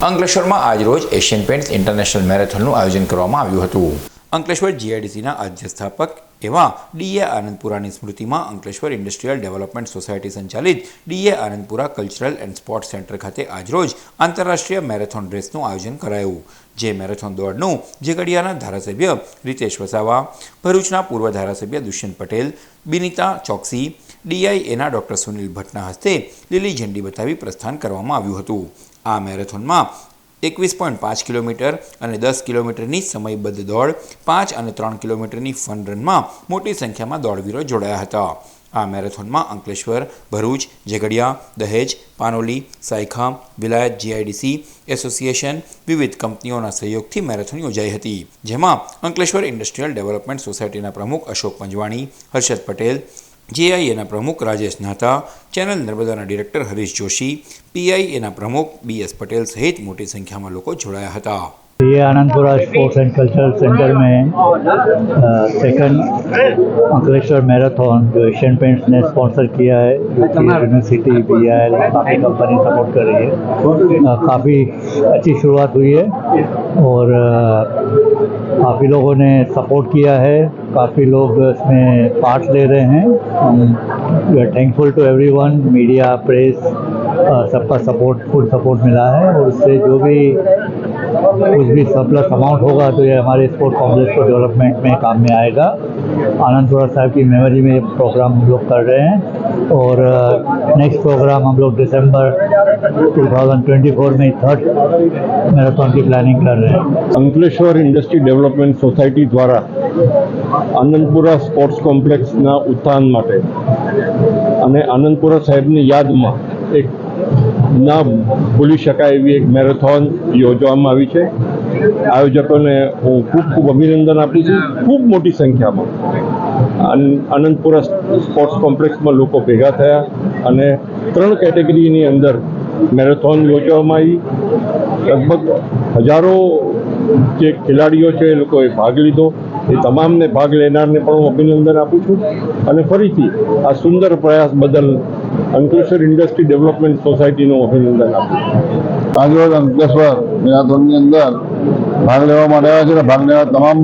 અંકલેશ્વરમાં આજરોજ Asian pants international મેરેથોનનું આયોજન કરવામાં આવ્યું હતું. અંકલેશ્વર જીઆઈડીસીના આદ્ય સ્થાપક એવા ડીએ આનંદપુરાની સ્મૃતિમાં અંકલેશ્વર ઇન્ડસ્ટ્રીયલ ડેવલપમેન્ટ સોસાયટી સંચાલિત DA Anandpura cultural and sports centre ખાતે આજરોજ આંતરરાષ્ટ્રીય મેરેથોન રેસનું આયોજન કરાયું. જે મેરેથોન દોડનું ઝઘડિયાના ધારાસભ્ય રીતેશ વસાવા, ભરૂચના પૂર્વ ધારાસભ્ય દુષ્યંત પટેલ, બિનિતા ચોકસી ડીઆઈએના ડોક્ટર સુનિલ ભટ્ટના હસ્તે લીલી ઝંડી બતાવી પ્રસ્થાન કરવામાં આવ્યું હતું. આ મેરેથોનમાં એકવીસ પોઈન્ટ પાંચ કિલોમીટર અને દસ કિલોમીટરની સમયબદ્ધ દોડ, પાંચ અને ત્રણ કિલોમીટરની ફન રનમાં મોટી સંખ્યામાં દોડવીરો જોડાયા હતા. આ મેરેથોનમાં અંકલેશ્વર, ભરૂચ, ઝઘડિયા, દહેજ, પાનોલી, સાયખા, વિલાયત, જીઆઈડીસી, એસોસિએશન વિવિધ કંપનીઓના સહયોગથી મેરેથોન યોજાઈ હતી, જેમાં અંકલેશ્વર ઇન્ડસ્ટ્રીયલ ડેવલપમેન્ટ સોસાયટીના પ્રમુખ અશોક પંજવાણી, હર્ષદ પટેલ જેઆઈએના પ્રમુખ રાજેશ નાતા ચેનલ નર્મદાના ડિરેક્ટર હરીશ જોશી પીઆઈએના પ્રમુખ બી એસ પટેલ સહિત મોટી સંખ્યામાં લોકો જોડાયા હતા ये Anandpura sports and cultural centre में सेकंड अंकलेश्वर मैराथन जो एशियन पेंट्स ने स्पॉन्सर किया है यूनिवर्सिटी बी आई एल काफ़ी कंपनी सपोर्ट कर रही है काफ़ी अच्छी शुरुआत हुई है और काफ़ी लोगों ने सपोर्ट किया है काफ़ी लोग इसमें पार्ट ले रहे हैं। We are thankful to everyone media press सबका सपोर्ट फुल सपोर्ट मिला है और उससे जो भी, कुछ भी सरप्लस अमाउंट होगा तो ये हमारे स्पोर्ट कॉम्प्लेक्स को डेवलपमेंट में काम में आएगा। आनंदपुरा साहब की मेमोरी में प्रोग्राम हम लोग कर रहे हैं और uh, नेक्स्ट प्रोग्राम हम लोग दिसंबर 2024 में थर्ड मैराथन की प्लानिंग कर रहे हैं। अंकलेश्वर इंडस्ट्री डेवलपमेंट सोसाइटी द्वारा આનંદપુરા સ્પોર્ટ્સ કોમ્પ્લેક્સના ઉત્થાન માટે. અને આનંદપુરા સાહેબની યાદમાં એક ના ભૂલી શકાય એવી એક મેરેથોન યોજવામાં આવી છે. આયોજકોને હું ખૂબ ખૂબ અભિનંદન આપું છું. ખૂબ મોટી સંખ્યામાં. આનંદપુરા સ્પોર્ટ્સ કોમ્પ્લેક્સમાં લોકો ભેગા થયા અને ત્રણ કેટેગરીની અંદર મેરેથોન યોજવામાં આવી. લગભગ હજારો જે ખેલાડીઓ છે એ લોકોએ ભાગ લીધો. એ તમામને ભાગ લેનારને પણ હું અભિનંદન આપું છું. અને ફરીથી આ સુંદર પ્રયાસ બદલ અંકલેશ્વર ઇન્ડસ્ટ્રી ડેવલપમેન્ટ સોસાયટીનું અભિનંદન આપું છું. આજરોજ અંકલેશ્વર મેરાથોનની અંદર ભાગ લેવા માટે આવ્યા છે ભાગ લેવા તમામ